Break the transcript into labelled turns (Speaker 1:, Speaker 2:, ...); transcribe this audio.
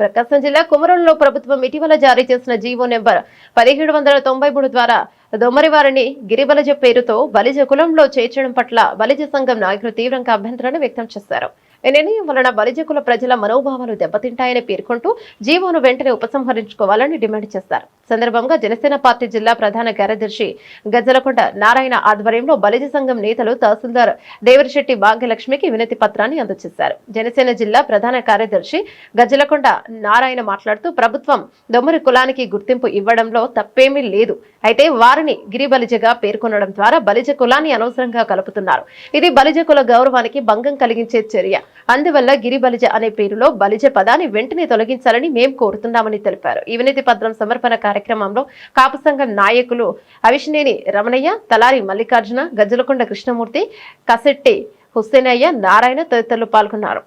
Speaker 1: ప్రకాశం జిల్లా కుమరంలో ప్రభుత్వం ఇటీవల జారీ చేసిన జీవో నెంబర్ పదిహేడు వందల తొంభై మూడు ద్వారా దొమ్మరివారిని గిరిబలజ పేరుతో బలిజ కులంలో చేర్చడం పట్ల బలిజ సంఘం నాయకులు తీవ్రంగా అభ్యంతరాన్ని వ్యక్తం చేశారు. ఈ నిర్ణయం వలన బలిజ కుల ప్రజల మనోభావాలు దెబ్బతింటాయని పేర్కొంటూ జీవోను వెంటనే ఉపసంహరించుకోవాలని డిమాండ్ చేశారు. సందర్భంగా జనసేన పార్టీ జిల్లా ప్రధాన కార్యదర్శి గజ్జలకొండ నారాయణ ఆధ్వర్యంలో బలిజ సంఘం నేతలు తహసీల్దార్ దేవరిశెట్టి భాగ్యలక్ష్మికి వినతి పత్రాన్ని అందజేశారు. జనసేన జిల్లా ప్రధాన కార్యదర్శి గజ్జలకొండ నారాయణ మాట్లాడుతూ ప్రభుత్వం దొమ్మరి కులానికి గుర్తింపు ఇవ్వడంలో తప్పేమీ లేదు. అయితే వారిని గిరి బలిజగా పేర్కొనడం ద్వారా బలిజ కులాన్ని అనవసరంగా కలుపుతున్నారు. ఇది బలిజ కుల గౌరవానికి భంగం కలిగించే చర్య. అందువల్ల గిరి బలిజ అనే పేరులో బలిజ పదాన్ని వెంటనే తొలగించాలని మేం కోరుతున్నామని తెలిపారు. ఈ పత్రం సమర్పణ కార్యక్రమంలో కాపు సంఘం నాయకులు అవిషనేని రమణయ్య తలారి మల్లికార్జున గజ్జలకొండ కృష్ణమూర్తి కసెట్టి హుస్సేనయ్య నారాయణ తదితరులు పాల్గొన్నారు.